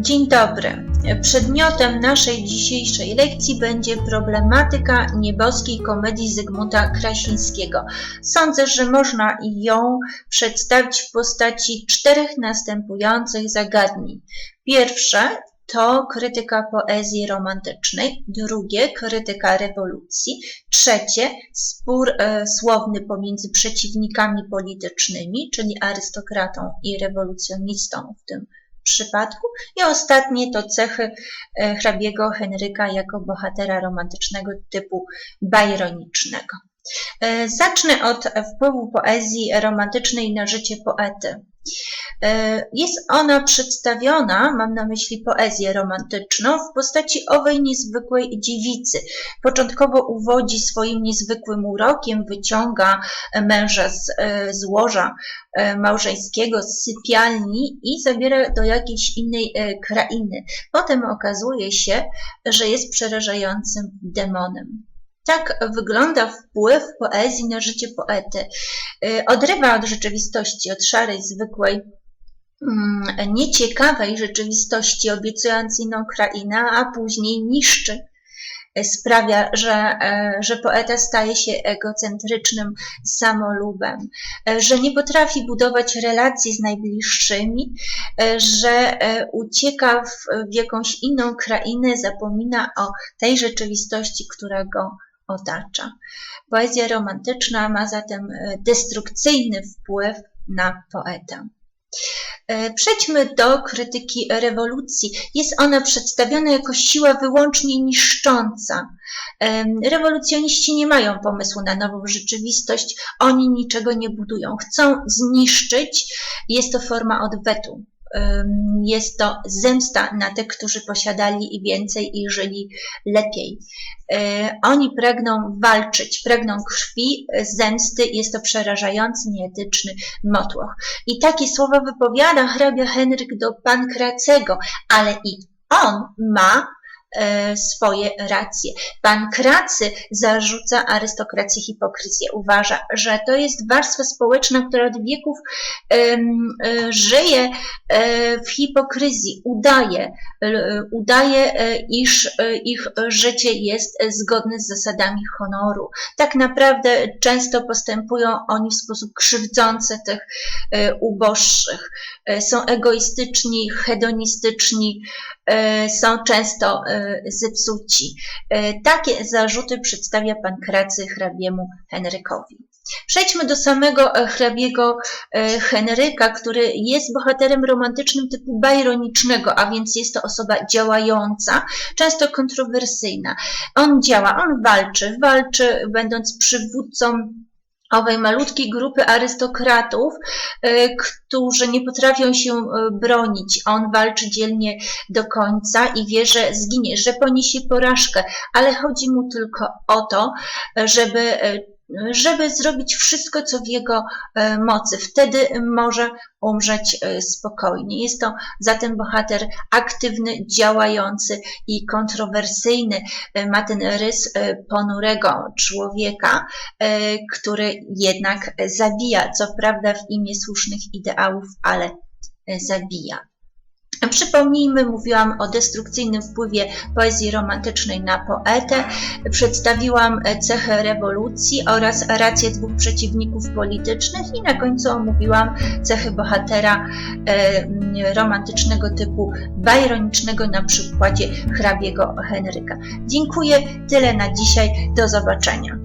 Dzień dobry. Przedmiotem naszej dzisiejszej lekcji będzie problematyka nieboskiej komedii Zygmunta Krasińskiego. Sądzę, że można ją przedstawić w postaci czterech następujących zagadnień. Pierwsze to krytyka poezji romantycznej, drugie krytyka rewolucji, trzecie spór e, słowny pomiędzy przeciwnikami politycznymi, czyli arystokratą i rewolucjonistą w tym przypadku i ostatnie to cechy e, hrabiego Henryka jako bohatera romantycznego typu bajronicznego. E, zacznę od wpływu poezji romantycznej na życie poety. E, jest ona przedstawiona, mam na myśli poezję romantyczną, w postaci owej niezwykłej dziewicy. Początkowo uwodzi swoim niezwykłym urokiem, wyciąga męża z, e, z łoża małżeńskiego, z sypialni i zabiera do jakiejś innej krainy. Potem okazuje się, że jest przerażającym demonem. Tak wygląda wpływ poezji na życie poety. Odrywa od rzeczywistości, od szarej, zwykłej Mm, nieciekawej rzeczywistości, obiecując inną krainę, a później niszczy. E, sprawia, że, e, że poeta staje się egocentrycznym samolubem, że nie potrafi budować relacji z najbliższymi, że ucieka w, w jakąś inną krainę, zapomina o tej rzeczywistości, która go otacza. Poezja romantyczna ma zatem destrukcyjny wpływ na poetę. E, przejdźmy do krytyki rewolucji. Jest ona przedstawiona jako siła wyłącznie niszcząca. E, rewolucjoniści nie mają pomysłu na nową rzeczywistość, oni niczego nie budują. Chcą zniszczyć, jest to forma odwetu jest to zemsta na tych, którzy posiadali i więcej i żyli lepiej. E, oni pragną walczyć, pragną krwi, zemsty, jest to przerażający, nieetyczny motłoch. I takie słowa wypowiada hrabia Henryk do Pankracego, ale i on ma swoje racje. Pan Kracy zarzuca arystokracji hipokryzję. Uważa, że to jest warstwa społeczna, która od wieków um, żyje e, w hipokryzji, udaje, udaje, iż ich życie jest zgodne z zasadami honoru. Tak naprawdę często postępują oni w sposób krzywdzący tych uboższych. Są egoistyczni, hedonistyczni, są często zepsuci. E, takie zarzuty przedstawia pan Kracy hrabiemu Henrykowi. Przejdźmy do samego e, hrabiego e, Henryka, który jest bohaterem romantycznym typu bajronicznego, a więc jest to osoba działająca, często kontrowersyjna. On działa, on walczy, walczy będąc przywódcą owej malutkiej grupy arystokratów, e, którzy nie potrafią się e, bronić. On walczy dzielnie do końca i wie, że zginie, że poniesie porażkę, ale chodzi mu tylko o to, żeby e, żeby zrobić wszystko, co w jego e, mocy. Wtedy może umrzeć e, spokojnie. Jest to zatem bohater aktywny, działający i kontrowersyjny. E, ma ten rys ponurego człowieka, który jednak zabija, co prawda w imię słusznych ideałów, ale zabija. Przypomnijmy, mówiłam o destrukcyjnym wpływie poezji romantycznej na poetę, przedstawiłam cechę rewolucji oraz rację dwóch przeciwników politycznych i na końcu omówiłam cechy bohatera e, romantycznego typu bajronicznego na przykładzie hrabiego Henryka. Dziękuję, tyle na dzisiaj, do zobaczenia.